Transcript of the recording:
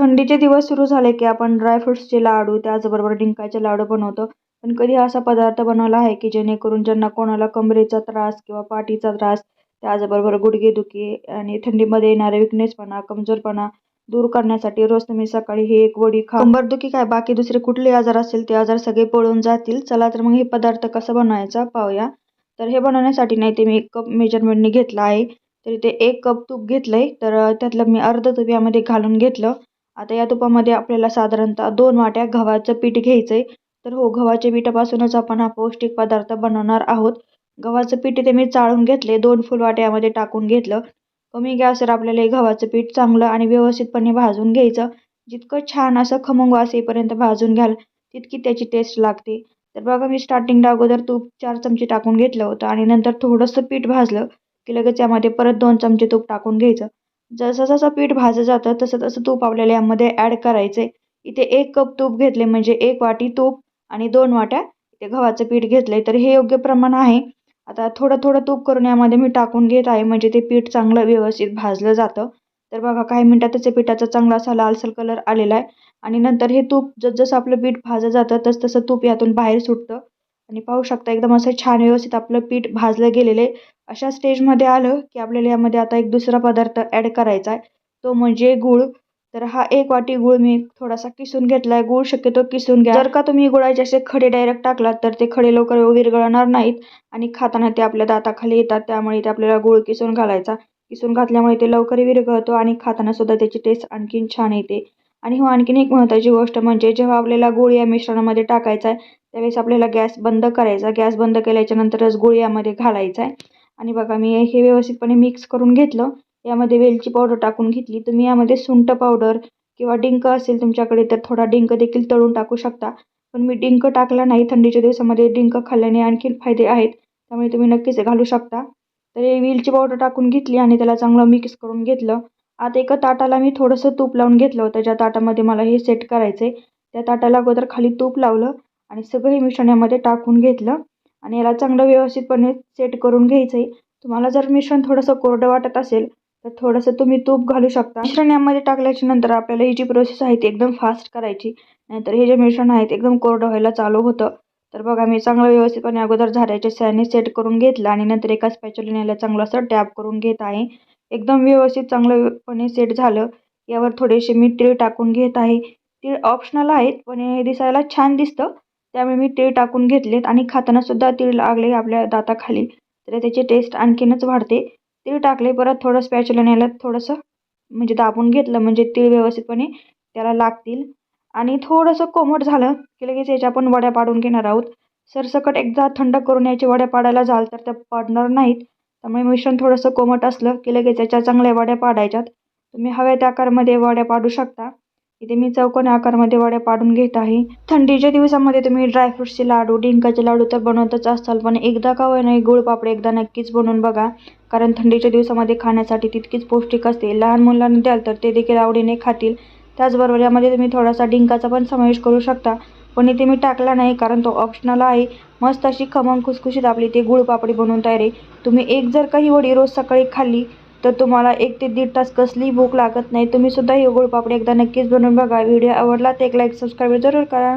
थंडीचे दिवस सुरू झाले की आपण ड्रायफ्रुट्सचे लाडू त्याचबरोबर डिंकाचे लाडू बनवतो. पण कधी असा पदार्थ बनवला आहे की जेणेकरून ज्यांना कोणाला कमरेचा त्रास किंवा पाठीचा त्रास त्याचबरोबर गुडघेदुखी आणि थंडीमध्ये येणारे विकनेसपणा कमजोरपणा दूर करण्यासाठी रोज तुम्ही सकाळी ही एक वडी खा. कंबरदुखी काय? बाकी दुसरे कुठले आजार असतील ते आजार सगळे पळून जातील. चला तर मग हे पदार्थ कसा बनवायचा पाहूया. तर हे बनवण्यासाठी नाही ते मी एक कप मेजरमेंटने घेतलं आहे. तर इथे एक कप तूप घेतलं आहे तर त्यातलं मी अर्ध तूप यामध्ये घालून घेतलं. आता या तुपामध्ये आपल्याला साधारणतः दोन वाट्या गव्हाचं पीठ घ्यायचं आहे तर हो गव्हाच्या पिठापासूनच आपण हा पौष्टिक पदार्थ बनवणार आहोत. गव्हाचं पीठ इथे मी चाळून घेतले दोन फुल यामध्ये टाकून घेतलं. कमी गॅसवर आपल्याला हे गव्हाचं पीठ चांगलं आणि व्यवस्थितपणे भाजून घ्यायचं. जितकं छान असं खमंग वास येईपर्यंत भाजून घ्याल तितकी त्याची टेस्ट लागते. तर बघा मी स्टार्टिंगला अगोदर तूप चार चमचे टाकून घेतलं होतं आणि नंतर थोडंसं पीठ भाजलं की लगेच यामध्ये परत दोन चमचे तूप टाकून घ्यायचं. जसं जसं पीठ भाजलं जातं तसं तसं तूप आपल्याला यामध्ये ॲड करायचं आहे इथे एक कप तूप घेतले म्हणजे एक वाटी तूप आणि दोन वाट्या इथे गव्हाचं पीठ घेतले तर हे योग्य प्रमाण आहे. आता थोडं थोडं तूप करून यामध्ये मी टाकून घेत आहे म्हणजे ते पीठ चांगलं व्यवस्थित भाजलं जातं. तर बघा काही मिनटातच ते पिठाचा चांगला असा लालसर कलर आलेला आहे. आणि नंतर हे तूप जसं आपलं पीठ भाजलं जातं तस तसं तूप यातून बाहेर सुटतं. आणि पाहू शकता एकदम असं छान व्यवस्थित आपलं पीठ भाजलं गेलेलं आहे. अशा स्टेजमध्ये आलं की आपल्याला यामध्ये आता एक दुसरा पदार्थ ॲड करायचा आहे तो म्हणजे गूळ. तर हा एक वाटी गूळ मी थोडासा किसून घेतला आहे गूळ शक्यतो किसून घ्या. जर का तुम्ही गुळाचे असे खडे डायरेक्ट टाकलात तर ते खडे लवकर विरघळणार नाहीत आणि खाताना ते आपल्या दाताखाली येतात. त्यामुळे ते आपल्याला गूळ किसून घालायचा. किसून घातल्यामुळे ते लवकर विरघळतो आणि खाताना सुद्धा त्याची टेस्ट आणखीन छान येते. आणि हो आणखीन एक महत्त्वाची गोष्ट म्हणजे जेव्हा आपल्याला गूळ या मिश्रणामध्ये टाकायचा आहे त्यावेळेस आपल्याला गॅस बंद करायचा. गॅस बंद केल्याच्या नंतरच गूळ यामध्ये घालायचा आहे आणि बघा मी हे व्यवस्थितपणे मिक्स करून घेतलं. यामध्ये वेलची पावडर टाकून घेतली. तुम्ही यामध्ये सुंठ पावडर किंवा डिंक असेल तुमच्याकडे तर थोडा डिंक देखील तळून टाकू शकता. पण मी डिंक टाकला नाही. थंडीच्या दिवसामध्ये डिंक खाल्ल्याने आणखीन फायदे आहेत. त्यामुळे तुम्ही नक्कीच घालू शकता. तर हे वेलची पावडर टाकून घेतली आणि त्याला चांगलं मिक्स करून घेतलं. आता एका ताटाला मी थोडंसं तूप लावून घेतलं होतं. ज्या ताटामध्ये मला हे सेट करायचं आहे त्या ताटाला अगोदर खाली तूप लावलं आणि सगळं हे मिश्रण यामध्ये टाकून घेतलं. आणि याला चांगलं व्यवस्थितपणे सेट करून घ्यायचं आहे तुम्हाला जर मिश्रण थोडंसं कोरडं वाटत असेल तर थोडंसं तुम्ही तूप घालू शकता. मिश्रण यामध्ये टाकल्याच्या नंतर आपल्याला ही जी प्रोसेस आहे ती एकदम फास्ट करायची. नाहीतर हे जे मिश्रण आहे ते एकदम कोरडं व्हायला चालू होतं. तर बघा मी चांगलं व्यवस्थितपणे अगोदर झाऱ्याच्या सॅने सेट करून घेतलं आणि नंतर एका स्पॅच्युलीने याला चांगलं असं टॅप करून घेत आहे. एकदम व्यवस्थित चांगलंपणे सेट झालं. यावर थोडेसे मी तीळ टाकून घेत आहे. तीळ ऑप्शनल आहेत पण हे दिसायला छान दिसतं. त्यामुळे मी तीळ टाकून घेतलेत आणि खाताना सुद्धा तीळ लागले आपल्या दाताखाली. तर त्याची टेस्ट आणखीनच वाढते. तीळ टाकले परत थोडं स्पॅचला न्यायला थोडंसं म्हणजे दाबून घेतलं म्हणजे तीळ व्यवस्थितपणे त्याला लागतील. आणि थोडंसं कोमट झालं की लगेच याच्या आपण वड्या पाडून घेणार आहोत. सरसकट एकदा थंड करून याची वड्या पाडायला जाल तर त्या पाडणार नाहीत. त्यामुळे मिश्रण थोडंसं कोमट असलं की लगेच याच्या चांगल्या वड्या पाडायच्यात. तुम्ही हव्या त्या आकारमध्ये वड्या पाडू शकता. इथे मी चौकोनी आकारामध्ये वड्या पाडून घेत आहे. थंडीच्या दिवसामध्ये तुम्ही ड्रायफ्रुट्सचे लाडू डिंकाचे लाडू तर बनवतच असाल पण एकदा का होईना गुळ पापड एकदा नक्कीच बनवून बघा. कारण थंडीच्या दिवसामध्ये खाण्यासाठी तितकीच पौष्टिक असते. लहान मुलांना द्याल तर ते देखील आवडीने खातील. त्याचबरोबर यामध्ये तुम्ही थोडासा डिंकाचा पण समावेश करू शकता. पण इथे मी टाकला नाही कारण तो ऑप्शनल आहे. मस्त अशी खमंग खुसखुशीत आपली ते गुळपापडी बनवून तयार आहे. तुम्ही एक जर काही वडी रोज सकाळी खाल्ली तर तुम्हाला एक ते दीड तास कसलीही भूक लागत नाही तुम्हीसुद्धा ही गोळपापडी एकदा नक्कीच बनवून बघा. व्हिडिओ आवडला तर एक लाईक सबस्क्राईब जरूर करा.